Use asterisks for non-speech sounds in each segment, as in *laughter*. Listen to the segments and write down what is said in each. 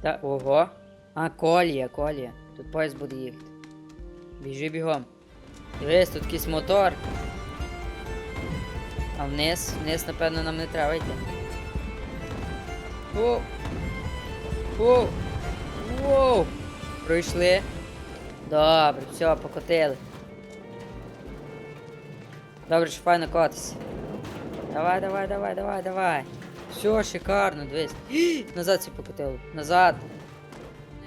Та, ого. А, колія, колія. Тут поїзд буде їхати. Біжи бігом. Дивись, тут якийсь мотор. А вниз, вниз, напевно, нам не треба йти. О! О! Воу! Пройшли. Добре, все, покотили. Добре, що файно котися. Давай, давай, давай, давай, давай. Все, шикарно, дивись. *gasps* Назад всі покотили. Назад.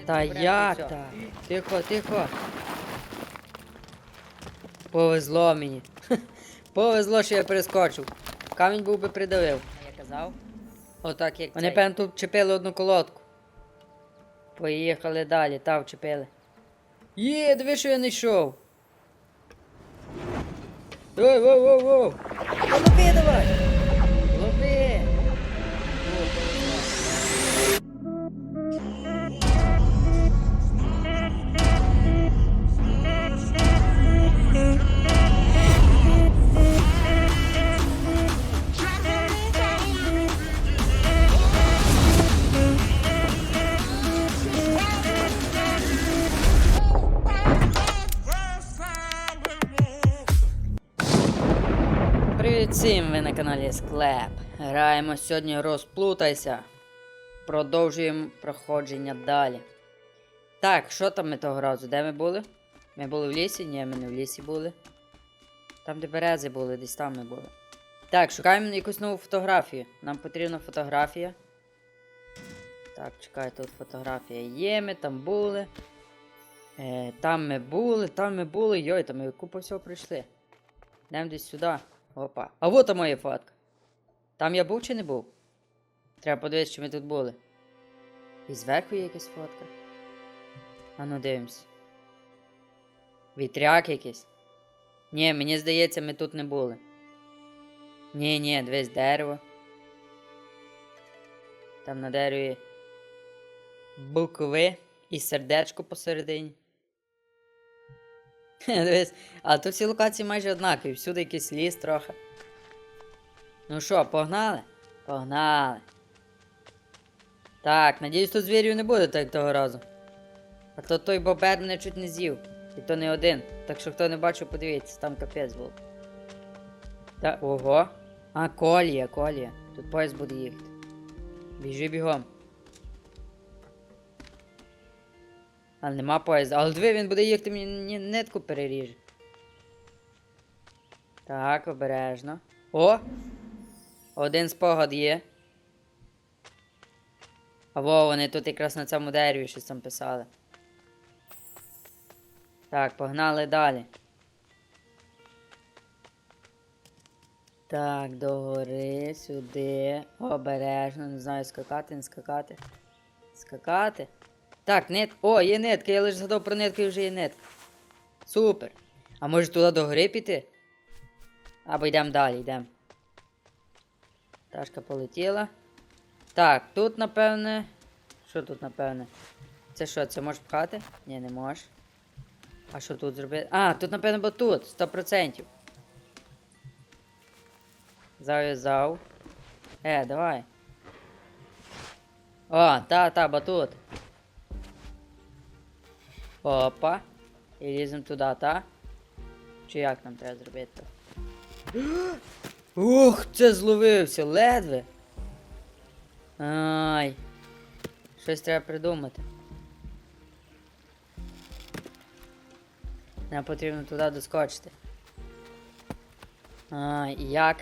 Та як так? Тихо, тихо. Повезло мені. *laughs* Повезло, що я перескочив. Камінь був би придавив. А я казав? Отак як. Вони, певно, тут чепили одну колодку. Поїхали далі, та вчепили. Є, диви, що я не йшов. Ой, воу, воу, воу. Та Лови давай. Граємо сьогодні розплутайся. Продовжуємо проходження далі. Так, що там ми того разу? Де ми були? Ми були в лісі? Ні, ми не в лісі були. Там, де берези були, десь там ми були. Так, шукаємо якусь нову фотографію. Нам потрібна фотографія. Так, чекай, тут фотографія є, ми там були. Е, там ми були, там ми були. Йой, там ми купу всього пройшли. Йдемо десь сюди. Опа. А вот моя фотка. Там я був чи не був? Треба подивитися, чи ми тут були. І зверху є якась фотка. А ну дивимось. Вітряк якийсь. Ні, мені здається, ми тут не були. Ні, ні, дивись дерево. Там на дереві букви і сердечко посередині. *laughs* Дивись, а тут всі локації майже однакові, всюди якийсь ліс трохи. Ну що, погнали? Погнали. Так, надіюсь, тут звірів не буде, так того разу. А то той бобер мене чуть не з'їв. І то не один. Так що хто не бачив, подивіться, там капець був. Та, ого. А, колія, колія. Тут поїзд буде їхати. Біжи бігом. Але нема поїзда. Але диви, він буде їхати мені нитку переріже. Так, обережно. О! Один спогад є. А во, вони тут якраз на цьому дереві щось там писали. Так, погнали далі. Так, догори, сюди. Обережно, не знаю, скакати, не скакати. Скакати. Так, нит. О, є нитка, я лише згадав про нитку і вже є нитка. Супер. А може туди до гори піти? Або йдемо далі, йдемо. Ташка полетіла. Так, тут, напевне. Що тут, напевне? Це що, це можеш пхати? Ні, не можеш. А що тут зробити? А, тут, напевно, бо тут, 100%. Зав'язав. Е, давай. О, та, та, батут. Опа. І ліземо туди, та? Чи як нам треба зробити? Ух, це зловився, ледве. Ай. Щось треба придумати. Нам потрібно туди доскочити. Ай, як?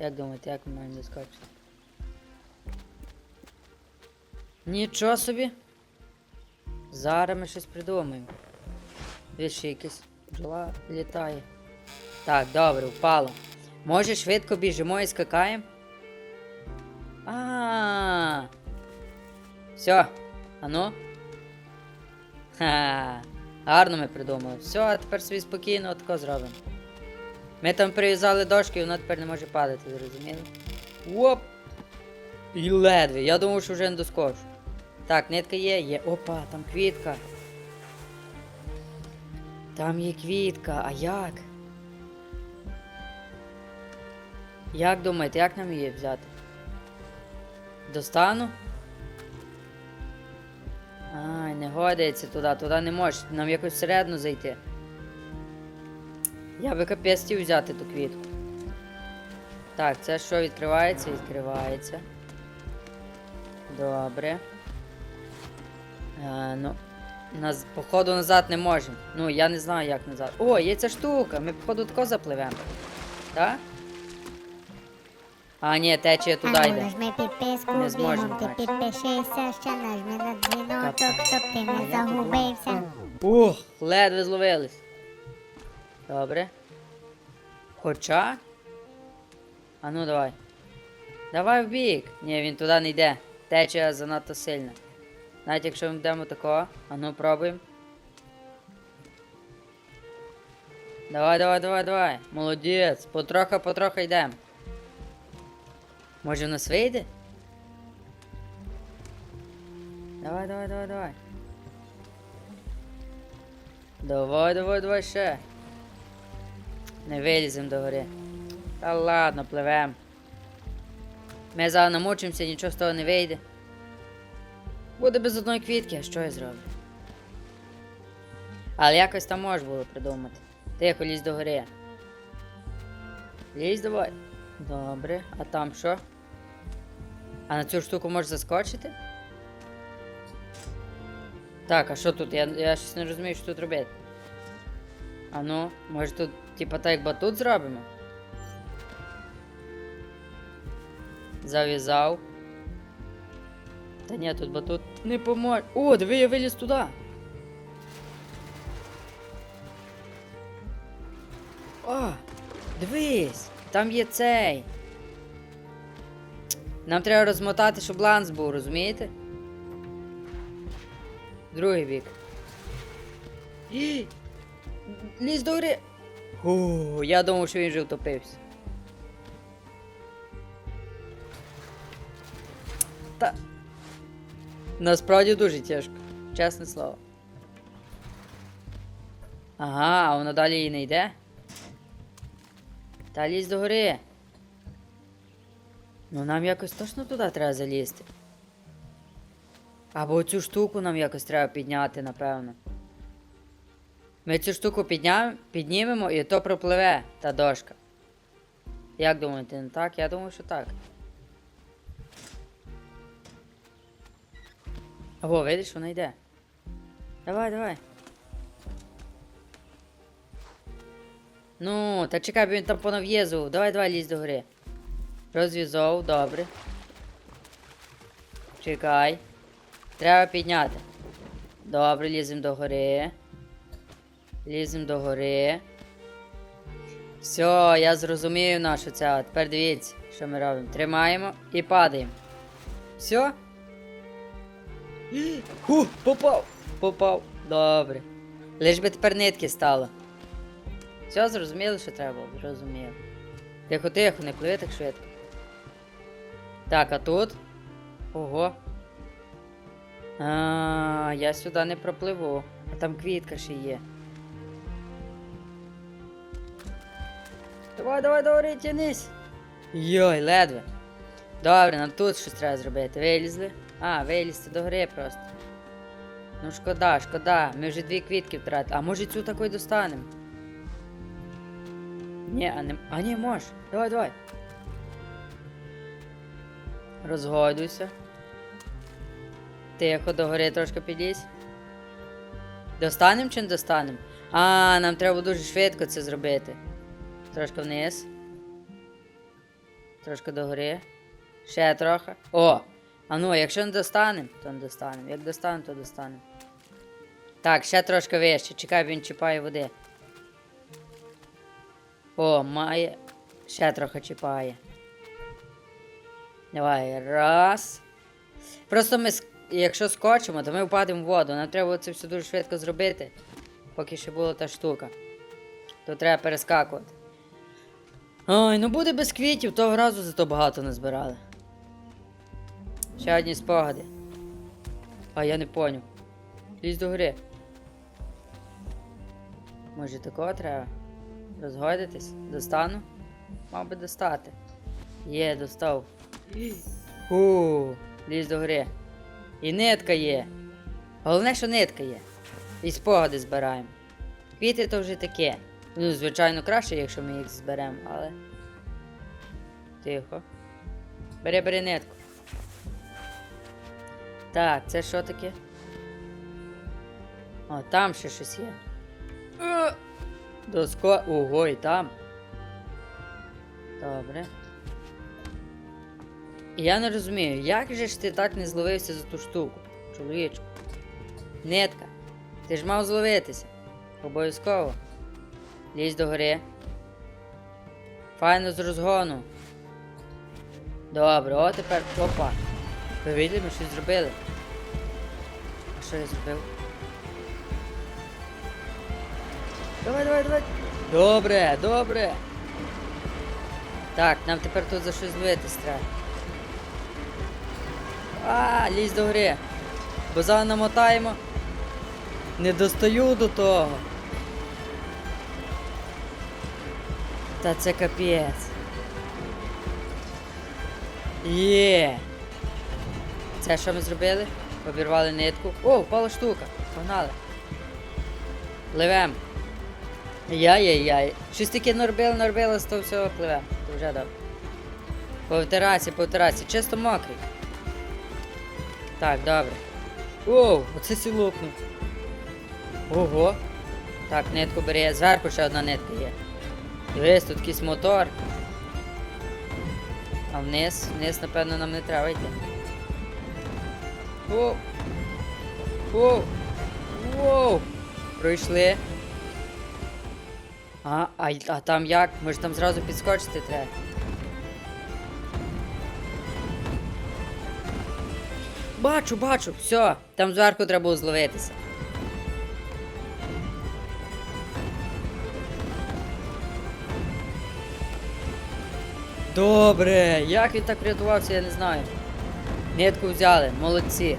Як думаєте, як ми маємо доскочити? Нічого собі. Зараз ми щось придумаємо. Ще якась бджола літає. Так, добре, впало. Може швидко біжимо і скакаємо? А. Все. Ану. Ха. Гарно ми придумали. Все, а тепер собі спокійно отако зробимо. Ми там прив'язали дошки, і вона тепер не може падати, зрозуміли? Оп! І ледве. Я думав, що вже не доскочу. Так, нитка є, є. Опа, там квітка. Там є квітка, а як? Як думаєте, як нам її взяти? Достану? Ай, не годиться туди, туди не можеш. Нам якось всередину зайти. Я би капець взяти ту квітку. Так, це що відкривається? Відкривається. Добре. Е, ну, нас, походу назад не можемо. Ну, я не знаю, як назад. О, є ця штука. Ми, походу, тако запливемо. Так? А, ні, течія туди Ану, йде. нажми підписку, Не зможемо, бігом ти так. підпишися, ще нажми на дзвіночок, щоб ти не загубився. Ух, ледве зловились. Добре. Хоча. А ну давай. Давай в бік. Ні, він туди не йде. Течія занадто сильна. Навіть якщо ми йдемо такого. А ну пробуємо. Давай, давай, давай, давай. Молодець. Потроха, потроха йдемо. Може в нас вийде? Давай, давай, давай, давай. Давай, давай, давай ще. Не вилізем до гори. Та ладно, пливем. Ми зараз намучимося, нічого з того не вийде. Буде без одної квітки, а що я зроблю? Але якось там можна було придумати. Тихо, лізь до гори. Лізь давай. Добре, а там що? А на цю штуку можеш заскочити? Так, а що тут? Я, я щось не розумію, що тут робити. А ну, може тут, типа так як батут зробимо? Зав'язав. Та ні, тут батут не поможе. О, диви, я виліз туди. О, дивись, там є цей. Нам треба розмотати, щоб ланс був, розумієте? Другий бік. Ій! Лізь до гори. Фу, я думав, що він вже втопився. Та. Насправді дуже тяжко, чесне слово. Ага, воно далі і не йде. Та лізь до гори. Ну нам якось точно туди треба залізти. Або цю штуку нам якось треба підняти, напевно. Ми цю штуку піднімемо і то пропливе та дошка. Як думаєте, не так? Я думаю, що так. Ого, видиш, вона йде. Давай, давай. Ну, та чекай, бо він там понав'єзував. Давай, давай, лізь до гори. Розв'язав, добре. Чекай. Треба підняти. Добре, ліземо до гори. Ліземо до гори. Все, я зрозумів нашу це. Тепер дивіться, що ми робимо. Тримаємо і падаємо. Все? *gasps* Ху, попав! Попав. Добре. Лиш би тепер нитки стало. Все, зрозуміли, що треба було? Зрозуміло. Тихо, тихо, не пливи так швидко. Так, а тут? Ого. А, я сюди не пропливу. А там квітка ще є. Давай, давай, давай, тянись. Йой, ледве. Добре, нам тут щось треба зробити. Вилізли? А, вилізти до гори просто. Ну шкода, шкода. Ми вже дві квітки втратили. А може цю такою достанемо? Ні, а не. А ні, можеш. Давай, давай. Розгойдуйся. Тихо, до гори трошки підлізь. Достанем чи не достанем? А, нам треба дуже швидко це зробити. Трошки вниз. Трошки до гори. Ще трохи. О! А ну, якщо не достанем, то не достанем. Як достанем, то достанем. Так, ще трошки вище. Чекай, він чіпає води. О, має. Ще трохи чіпає. Давай, раз. Просто ми, якщо скочимо, то ми впадемо в воду. Нам треба це все дуже швидко зробити. Поки ще була та штука. То треба перескакувати. Ой, ну буде без квітів, того разу зато багато не збирали. Ще одні спогади. А я не поняв. Лізь до гори. Може такого треба? Розгойдитись? Достану? Мав би достати. Є, достав. У, лізь до гори. І нитка є. Головне, що нитка є. І спогади збираємо. Квіти то вже таке. Ну, звичайно, краще, якщо ми їх зберемо, але. Тихо. Бери, бери нитку. Так, це що таке? О, там ще щось є. Е, Доско. Ого, і там. Добре. Я не розумію, як же ж ти так не зловився за ту штуку, чоловічку? Нитка, ти ж мав зловитися. Обов'язково. Лізь до гори. Файно з розгону. Добре, о тепер. Опа. Ви виділи, ми щось зробили. А що я зробив? Давай, давай, давай. Добре, добре. Так, нам тепер тут за щось зловитись треба. А, лізь до гри. Бо зараз намотаємо. Не достаю до того. Та це капець. Є. Це що ми зробили? Обірвали нитку. О, впала штука. Погнали. Пливем. Яй-яй-яй. Щось таке норбили, норбили, з того всього пливем. То вже добре. По терасі, по терасі. Чисто мокрий. Так, добре. Оу, оце сілопнув. Ого. Так, нитку бери. Зверху ще одна нитка є. Дивись, тут якийсь мотор. А вниз, вниз, напевно, нам не треба йти. О! О! Воу! Пройшли. А, а, а там як? Може там зразу підскочити треба. Бачу, бачу, все, там зверху треба було зловитися. Добре, як він так врятувався, я не знаю. Нитку взяли, молодці.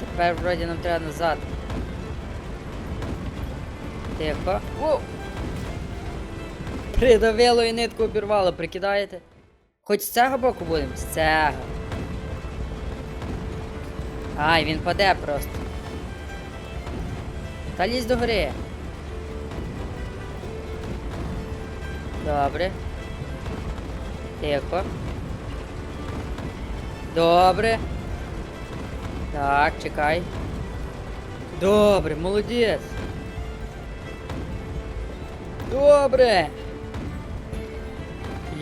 Тепер вроді нам треба назад. Тихо. О! Придавило і нитку обірвало, прикидаєте? Хоч з цього боку будемо? З цього. Ай, він паде просто. Та лізь до гори. Добре. Тихо. Добре. Так, чекай. Добре, молодець. Добре.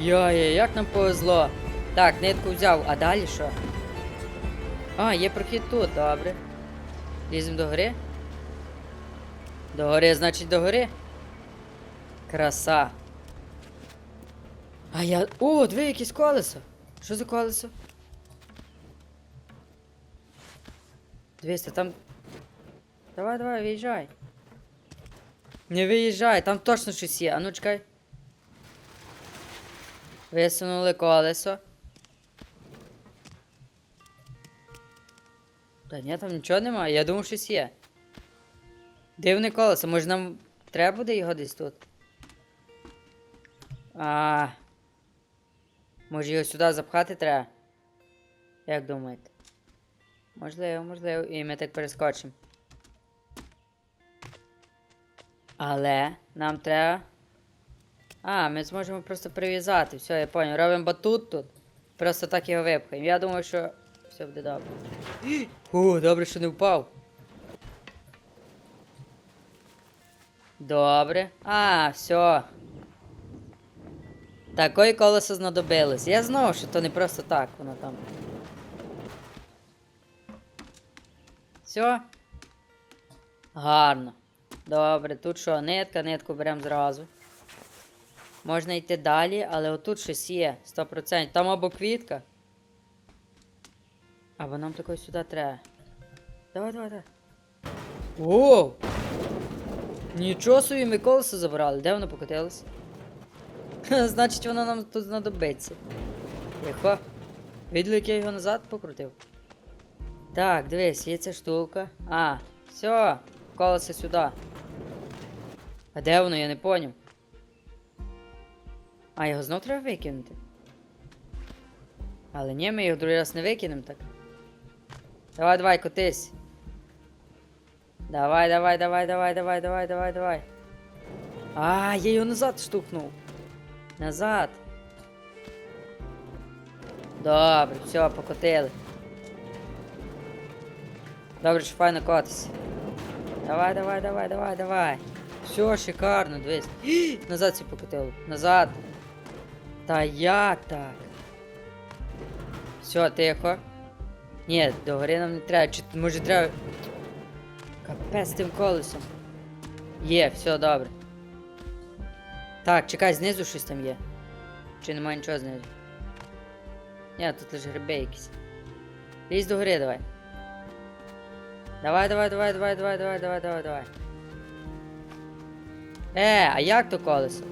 Йой, як нам повезло. Так, нитку взяв, а далі що? А, є прохід тут, добре. Ліземо до гори. До гори, значить, до гори. Краса. А я. О, диви, якесь колесо. Що за колесо? Дивися, там. Давай, давай, виїжджай. Не виїжджай, там точно щось є. А ну чекай. Висунули колесо. Та ні, там нічого немає, я думав, щось є. Дивне колесо, може нам треба буде його десь тут? А. Може його сюди запхати треба? Як думаєте? Можливо, можливо, і ми так перескочимо. Але нам треба. А, ми зможемо просто прив'язати. Все, я понял. Робимо батут тут. Просто так його випхаємо. Я думаю, що все буде добре. *gasps* Фу, добре, що не впав. Добре. А, все. Такої колесо знадобилось. Я знав, що то не просто так воно там. Все. Гарно. Добре, тут що, нитка, нитку беремо зразу. Можна йти далі, але отут щось є, 100%. Там або квітка. Або нам такої сюди треба. Давай, давай, давай. О! Нічого собі ми колесо забрали. Де воно покотилося? Значить, воно нам тут знадобиться. Тихо. Виділи, як я його назад покрутив? Так, дивись, є ця штука. А, все, колесо сюди. А де воно, я не поняв. А, його знов треба викинути. Але ні, ми його другий раз не викинемо так. Давай, давай, котись. Давай, давай, давай, давай, давай, давай, давай, давай. А, я його назад штукнув. Назад. Добре, все, покотили. Добре, що файно котися. Давай, давай, давай, давай, давай. Все, шикарно, дивись. *gasps* Назад всі покотили. Назад. Та як так? Все, тихо. Ні, догори нам не треба. Чи може треба. Капець тим колесом. Є, все добре. Так, чекай, знизу щось там є. Чи немає нічого знизу? Ні, тут лише гриби якісь. Лізь до гори, давай. Давай, давай, давай, давай, давай, давай, давай, давай, давай. Е, а як то колесо?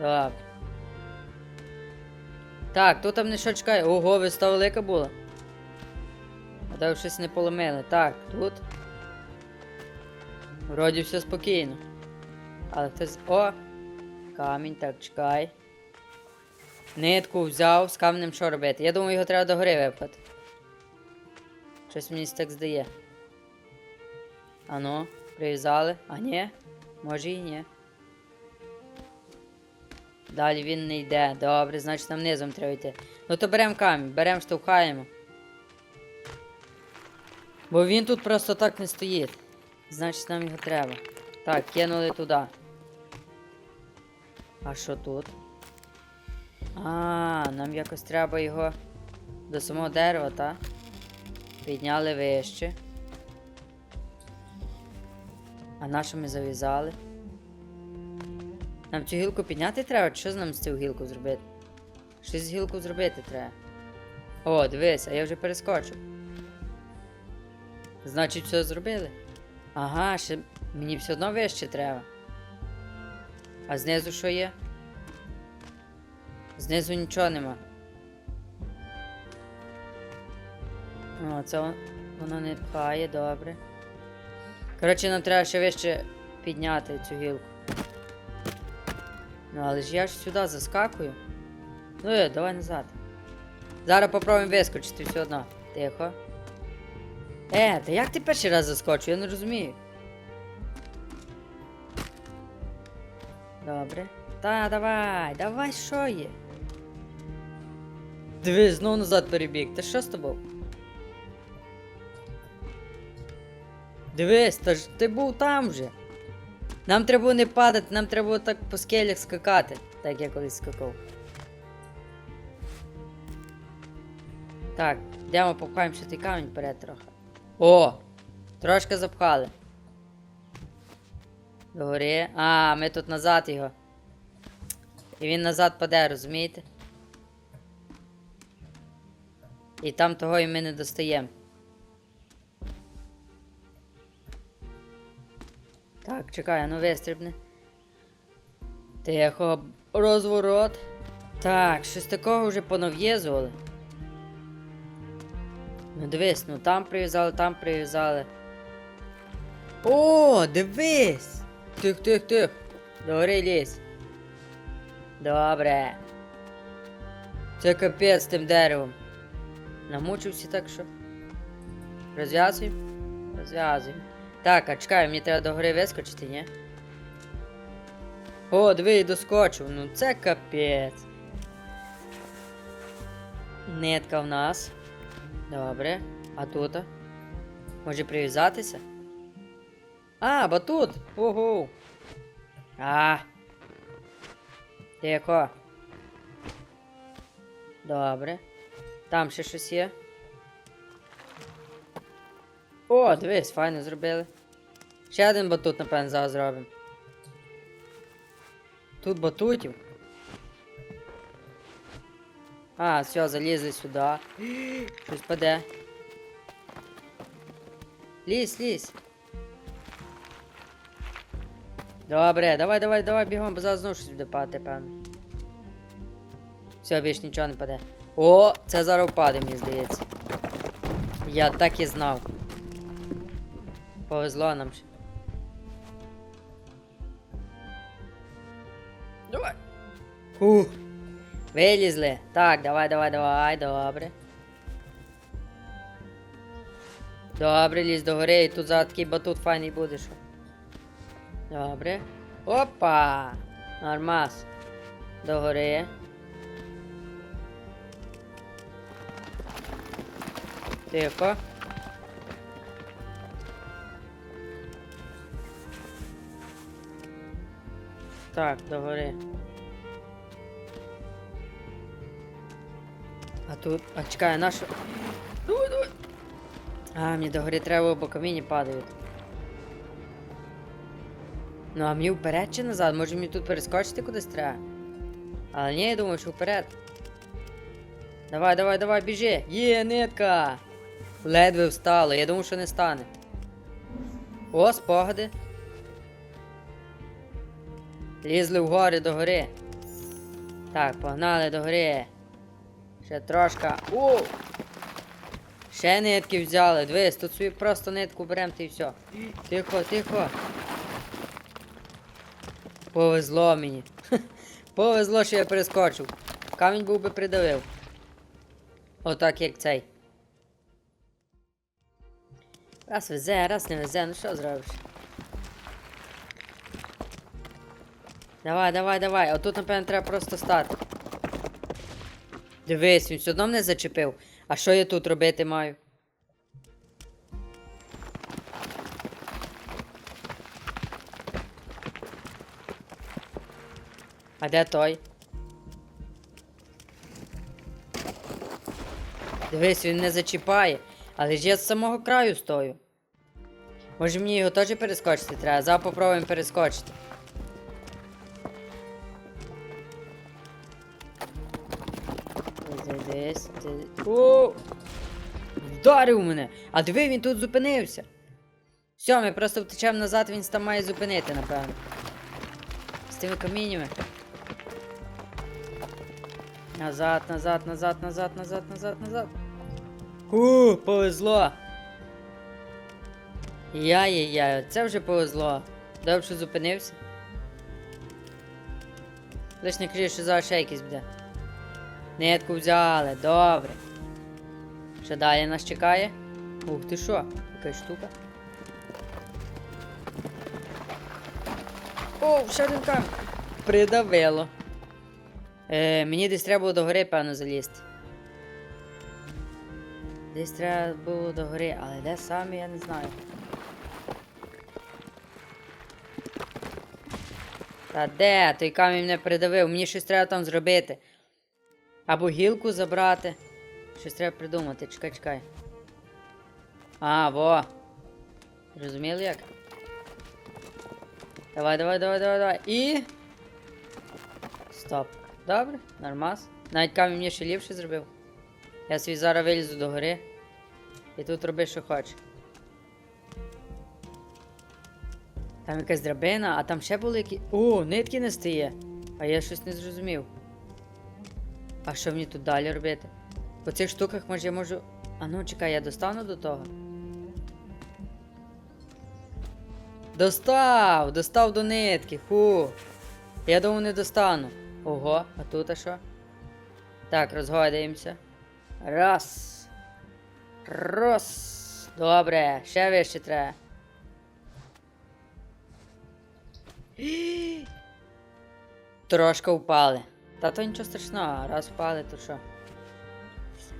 Добре. Так, тут там не що чекає. Ого, виста велика була. А так щось не поломили. Так, тут. Вроді все спокійно. Але хтось. О! Камінь, так, чекай. Нитку взяв, з камнем що робити? Я думаю, його треба до гори випхати. Щось мені так здає. Ану, прив'язали. А ні? Може і ні. Далі він не йде. Добре, значить нам низом треба йти. Ну то беремо камінь, беремо, штовхаємо. Бо він тут просто так не стоїть. Значить нам його треба. Так, кинули туди. А що тут? А, нам якось треба його до самого дерева, так? Підняли вище. А на що ми зав'язали? Нам цю гілку підняти треба? Чи що нам з цю гілку зробити? Щось з гілку зробити треба. О, дивись, а я вже перескочив. Значить, все зробили. Ага, ще мені все одно вище треба. А знизу що є? Знизу нічого нема. О, це воно не пхає, добре. Коротше, нам треба ще вище підняти цю гілку. Ну, але ж я ж сюди заскакую. Ну, е, давай назад. Зараз попробуємо вискочити все одно. Тихо. Е, та як ти перший раз заскочив? Я не розумію. Добре. Та, давай, давай, що є? Дивись, знову назад перебіг. Та що з тобою? Дивись, та ж ти був там вже. Нам треба не падати, нам треба так по скелях скакати, так я колись скакав. Так, йдемо попхаємо ще той камінь вперед трохи. О! Трошки запхали. Догори. А, ми тут назад його. І він назад паде, розумієте? І там того і ми не достаємо. Так, чекай, ну вистрибни. Тихо, розворот. Так, щось такого вже понав'єзували. Ну дивись, ну там прив'язали, там прив'язали. О, дивись! Тих, тих, тих. Догори лізь. Добре. Це капець з тим деревом. Намучився так що. Розв'язуємо? Розв'язуємо. Так, а чекай, мені треба до гори вискочити, ні? О, диви, і доскочив. Ну це капець. Нитка в нас. Добре. А тут? Може прив'язатися? А, батут! Ого! А. Тихо. Добре. Там ще щось є. О, дивись, файно зробили. Ще один батут, напевно, зараз зробимо. Тут батутів. А, все, залізли сюди. *gasps* Щось паде. Лізь, лізь. Добре, давай, давай, давай, бігом, бо зараз знову щось буде падати, певно. Все, більш нічого не паде. О, це зараз впаде, мені здається. Я так і знав. Повезло нам ще. Ух. Вилізли. Так, давай, давай, давай, добре. Добре, лізь до гори, і тут за такий батут файний буде, що. Добре. Опа! Нормас. До гори. Тихо. Так, до гори. А тут. А чекай, нашу. Давай, давай. А, мені до гори треба, бо каміння падають. Ну, а мені вперед чи назад? Може мені тут перескочити кудись треба? Але ні, я думаю, що вперед. Давай, давай, давай, біжи! Є, нитка! Ледве встало, я думав, що не стане. О, спогади. Лізли вгори до гори. Так, погнали до гори. Ще трошка. О! Ще нитки взяли. Дивись, тут собі просто нитку беремо та і все. Тихо, тихо. Повезло мені. *laughs* Повезло, що я перескочив. Камінь був би придавив. Отак як цей. Раз везе, раз не везе, ну що зробиш? Давай, давай, давай. Отут, напевно, треба просто стати. Дивись, він все одно мене зачепив. А що я тут робити маю? А де той? Дивись, він не зачіпає, але ж я з самого краю стою. Може мені його теж перескочити треба? Зараз попробуємо перескочити. Вдарив мене! А диви, він тут зупинився. Все, ми просто втечемо назад, він там має зупинити, напевно. З тими каміннями. Назад, назад, назад, назад, назад, назад, назад. У, повезло. Яй-яй-яй, це вже повезло. Добре, що зупинився. Лиш не кажи, що ще якийсь буде. Нитку взяли, добре. Що далі нас чекає? Ух ти що, якась штука. О, ще один камінь. Придавило. Е, мені десь треба було до гори, певно, залізти. Десь треба було до гори, але де саме, я не знаю. Та де? Той камінь мене придавив, мені щось треба там зробити. Або гілку забрати. Щось треба придумати, чекай, чекай. А, во. Розуміли як? Давай, давай, давай, давай, давай. І. Стоп. Добре, нормас. Навіть камінь мені ще ліпше зробив. Я свій зараз вилізу до гори. І тут роби, що хочеш. Там якась драбина, а там ще були які. О, нитки не стає. А я щось не зрозумів. А що мені тут далі робити? По цих штуках може я можу. А ну чекай, я достану до того. Достав! Достав до нитки. Фу. Я думав не достану. Ого, а тут а що? Так, розгойдаємося. Раз. Раз. Добре, ще вище треба. Трошки впали. Та то нічого страшного, раз впали, то що.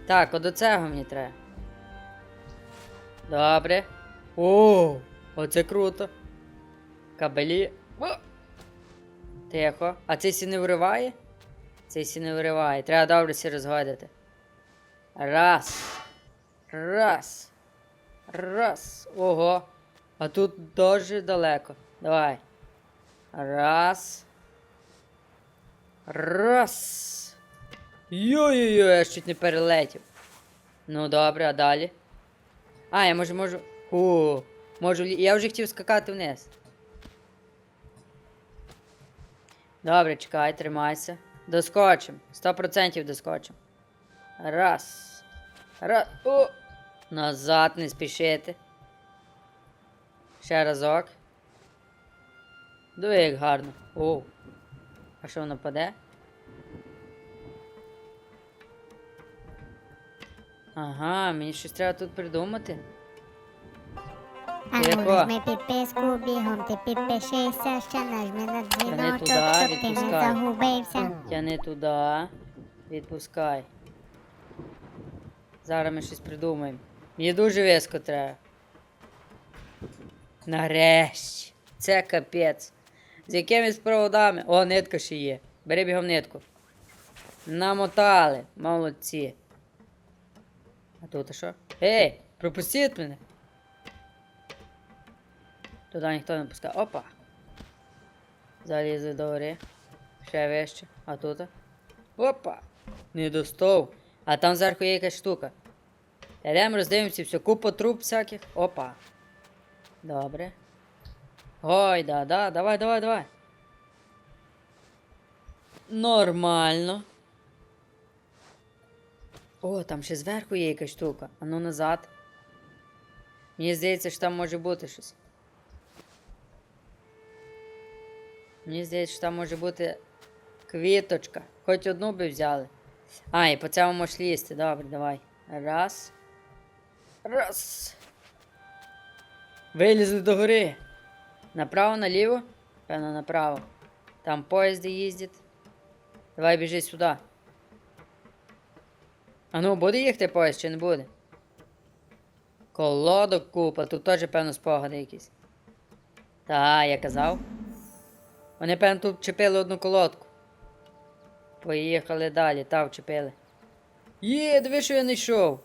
Так, от до цього мені треба. Добре. О, оце круто. Кабелі. О! Тихо. А цей сі не вириває? Цей сі не вириває. Треба добре сі розгадати. Раз. Раз. Раз. Ого. А тут дуже далеко. Давай. Раз. Раз. Йой-йой-йой, я чуть не перелетів. Ну добре, а далі? А, я може можу. О, можу. Я вже хотів скакати вниз. Добре, чекай, тримайся. Доскочим. 100% доскочим. Раз. Раз. О! Назад не спішити. Ще разок. Диви, як гарно. О. А що воно паде? Ага, мені щось треба тут придумати. А Тихо. нажми підписку, бігом ти підпишися, ще нажми на дзвіночок, туди, щоб ти не відпускай. загубився. Тяни туди. Відпускай. Зараз ми щось придумаємо. Мені дуже виско треба. Нарешті. Це капець. З якимись проводами. О, нитка ще є. Бери бігом нитку. Намотали. Молодці. А тут що? Ей, пропустіть мене. Туди ніхто не пускає. Опа. Залізли до гори. Ще вище. А тут? Опа! Не достов. А там зверху є якась штука. Йдемо, роздивимося все. Купа труб всяких. Опа. Добре. Ой, да, да, давай, давай, давай. Нормально. О, там ще зверху є якась штука. А ну назад. Мені здається, що там може бути щось. Мені здається, що там може бути квіточка. Хоч одну би взяли. А, і по цьому можеш лізти. Добре, давай. Раз. Раз. Вилізли до гори. Направо, наліво? Певно, направо. Там поїзди їздять. Давай біжи сюди. А ну, буде їхати поїзд чи не буде? Колодок купа, тут теж, певно, спогади якісь. Та, я казав. Вони, певно, тут чепили одну колодку. Поїхали далі, та вчепили. Є, диви, що я не йшов.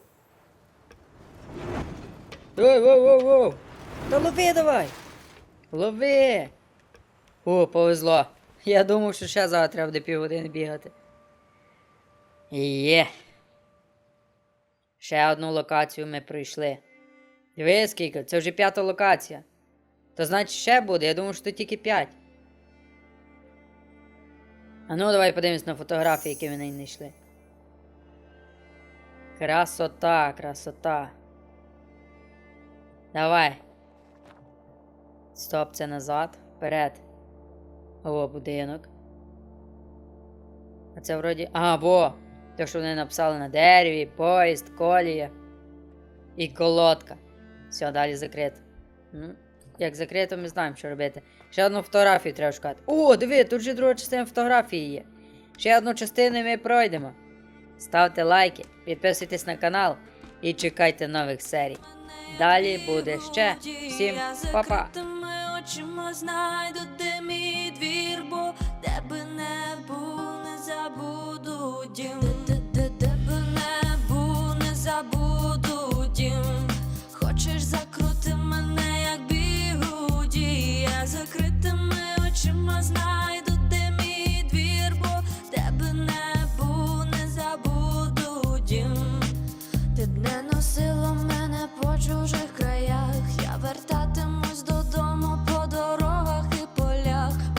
Ой, воу, воу, воу. Та лови давай. Лови. О, повезло. Я думав, що ще завтра буде півгодини бігати. Є. Ще одну локацію ми пройшли. Диви, скільки, це вже п'ята локація. То значить ще буде, я думав, що тут тільки п'ять. А ну, давай подивимось на фотографії, які не знайшли. Красота, красота. Давай. Стоп, це назад, вперед. О, будинок. А це вроді. А, во! те, що вони написали на дереві, поїзд, колія і колодка. Все, далі закрито. Ну, Як закрито, ми знаємо, що робити. Ще одну фотографію треба шукати. О, диви, тут же друга частина фотографії є. Ще одну частину ми пройдемо. Ставте лайки, підписуйтесь на канал і чекайте нових серій. Далі буде ще. Всім па-па! Очима знайду, де мій двір, бо тебе не був, не забуду дім. must lie.